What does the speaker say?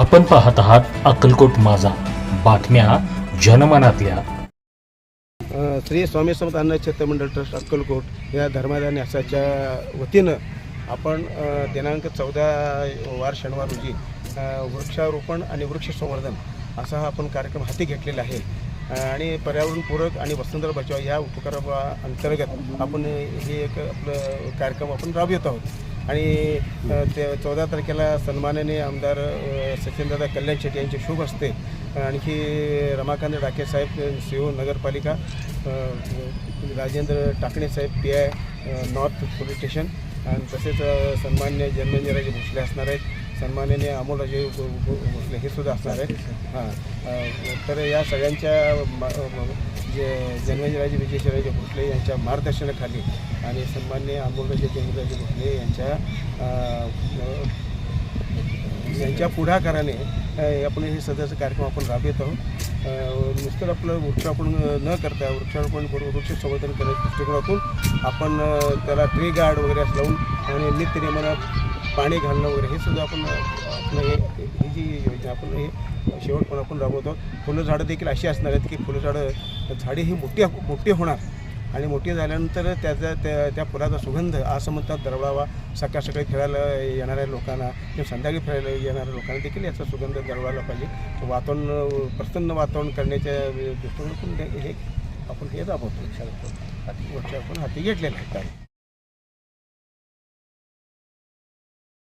आपण पाहत आहात अक्कलकोट माझा. बातम्या जनमनातल्या. श्री स्वामी समर्थ अन्न चित्तमंडळ ट्रस्ट अक्कलकोट या धर्मादाय न्यासाच्या वतीनं आपण दिनांक चौदा वार शनिवार रोजी वृक्षारोपण आणि वृक्ष संवर्धन असा हा आपण कार्यक्रम हाती घेतलेला आहे. आणि पर्यावरणपूरक आणि वसंतराव बचाव या उपक्रमा अंतर्गत आपण हे एक आपलं कार्यक्रम आपण राबवित आहोत. आणि ते चौदा तारखेला सन्माननीय आमदार सचिनदादा कल्याण शेट्टी यांचे शुभ असते आणखी रमाकांत डाके साहेब सी ओ नगरपालिका राजेंद्र टाकणे साहेब P I north police station आणि तसेच सन्मान्य जन्मेंद्रराजे भोसले असणार आहेत. सन्माननीय अमोलराजे भो- भो- भोसले हे सुद्धा असणार आहेत. हां तर या सगळ्यांच्या म- जे जन्मेंद्रराजे विजयशराजे भोसले यांच्या मार्गदर्शनाखाली आणि सन्मान्य अमोलराजे जन्मेंद्रराजे भोसले यांच्या यांच्या पुढाकाराने आपण हे सध्याचं कार्यक्रम आपण राबवित आहोत. नुसतं आपलं वृक्षारोपण न करता वृक्षारोपण करून वृक्ष संवर्धन करण्याच्या दृष्टिकोनातून आपण त्याला ट्री गार्ड वगैरे असं लावून आणि नित्य नियमानं पाणी घालणं वगैरे हे सुद्धा आपण आपलं हे ही जी योजना आपण हे शेवटपण आपण राबवतो. फुलं झाडं देखील अशी असणार आहेत की फुलं झाडं झाडे ही मोठी मोठी होणार. आणि मोठी झाल्यानंतर त्याचा त्या त्या फुलाचा सुगंध असं म्हणतात दरवळावा. सकाळ सकाळी खेळायला येणाऱ्या लोकांना किंवा संध्याकाळी फिरायला येणाऱ्या लोकांना देखील याचा सुगंध दरवळायला पाहिजे. वातावरण प्रसन्न वातावरण करण्याच्या दृष्टिकोनातून हे आपण हे राबवतो. वृक्षारोपण हाती वृक्षारोपण हाती घेतलेलं आहे